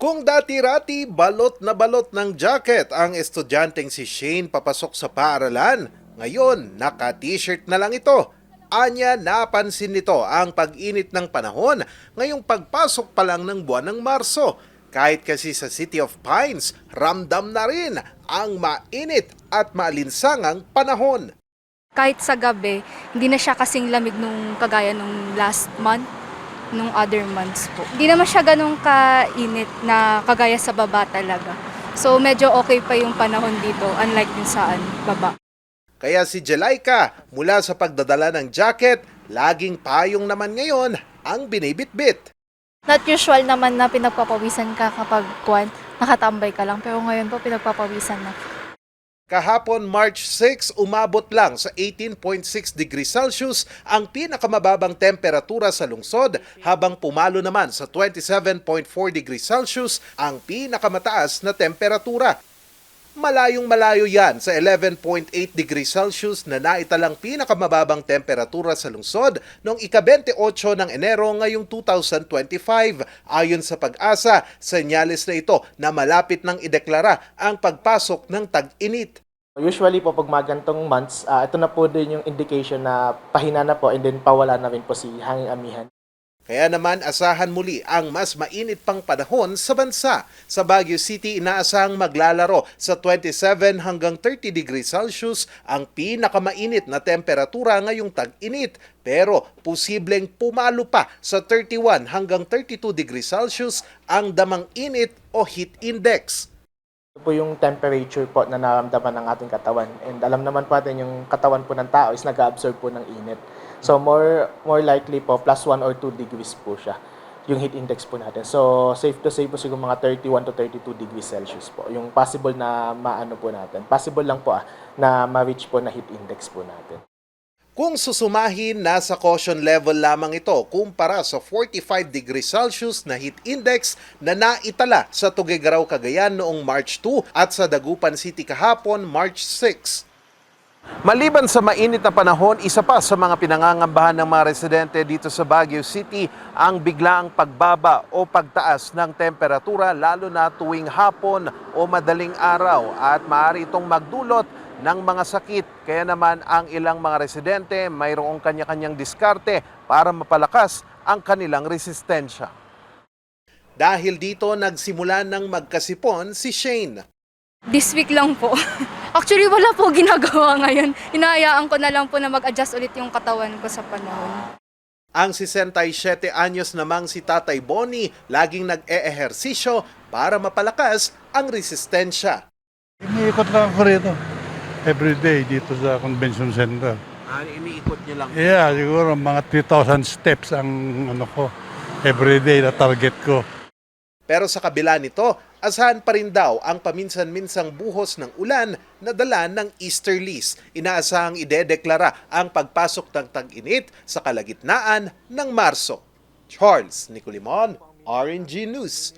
Kung dati-rati balot na balot ng jacket ang estudyanteng si Shane papasok sa paaralan, ngayon naka-t-shirt na lang ito. Anya napansin nito ang pag-init ng panahon ngayong pagpasok pa lang ng buwan ng Marso. Kahit kasi sa City of Pines, ramdam na rin ang mainit at maalinsangang panahon. kahit sa gabi, hindi na siya kasing lamig nung kagaya nung last month, nung other months po. Hindi naman siya ganun kainit na kagaya sa baba talaga. So medyo okay pa yung panahon dito, unlike din sa ano, baba. Kaya si Jelaika, mula sa pagdadala ng jacket, laging payong naman ngayon ang binibitbit. Not usual naman na pinagpapawisan ka kapag kwan, nakatambay ka lang. Pero ngayon po, pinagpapawisan na. Kahapon March 6, umabot lang sa 18.6 degrees Celsius ang pinakamababang temperatura sa lungsod habang pumalo naman sa 27.4 degrees Celsius ang pinakamataas na temperatura. Malayong malayo yan sa 11.8 degrees Celsius na naitalang pinakamababang temperatura sa lungsod noong ika-28 ng Enero ngayong 2025. Ayon sa pag-asa, senyales na ito na malapit nang ideklara ang pagpasok ng tag-init. Usually po pag mga gantong months, ah, ito na po din yung indication na pahina na po and then pawala na rin po si hanging amihan. Kaya naman asahan muli ang mas mainit pang panahon sa bansa. Sa Baguio City, inaasahang maglalaro sa 27 hanggang 30 degrees Celsius ang pinakamainit na temperatura ngayong tag-init. Pero posibleng pumalo pa sa 31 hanggang 32 degrees Celsius ang damang init o heat index. Ito po yung temperature po na naramdaman ng ating katawan. And alam naman po natin yung katawan po ng tao is nag-absorb po ng init. So more more likely po plus 1 or 2 degrees po siya yung heat index po natin. So safe to say po siguro mga 31 to 32 degrees Celsius po. Yung possible na maano po natin. Possible lang po ah, na ma-reach po na heat index po natin. Kung susumahin, nasa caution level lamang ito kumpara sa 45 degrees Celsius na heat index na naitala sa Tuguegarao, Cagayan noong March 2 at sa Dagupan City kahapon March 6. Maliban sa mainit na panahon, isa pa sa mga pinangangambahan ng mga residente dito sa Baguio City ang biglaang pagbaba o pagtaas ng temperatura lalo na tuwing hapon o madaling araw at maaari itong magdulot ng mga sakit. Kaya naman ang ilang mga residente mayroong kanya-kanyang diskarte para mapalakas ang kanilang resistensya. Dahil dito nagsimula ng magkasipon si Shane. This week lang po. Actually, wala po ginagawa ngayon. Hinahayaan ko na lang po na mag-adjust ulit yung katawan ko sa panahon. Ang 67 anyos namang si Tatay Bonnie laging nag-e-ehersisyo para mapalakas ang resistensya. Iniikot lang ako rito. Every day dito sa convention center. Ah, iniikot niyo lang. Yeah, siguro mga 3,000 steps ang ano ko. Every day na target ko. Pero sa kabila nito, asahan pa rin daw ang paminsan-minsang buhos ng ulan na dala ng easterlies. Inaasahang idedeklara ang pagpasok ng tag-init sa kalagitnaan ng Marso. Charles Nicolimon, RNG News.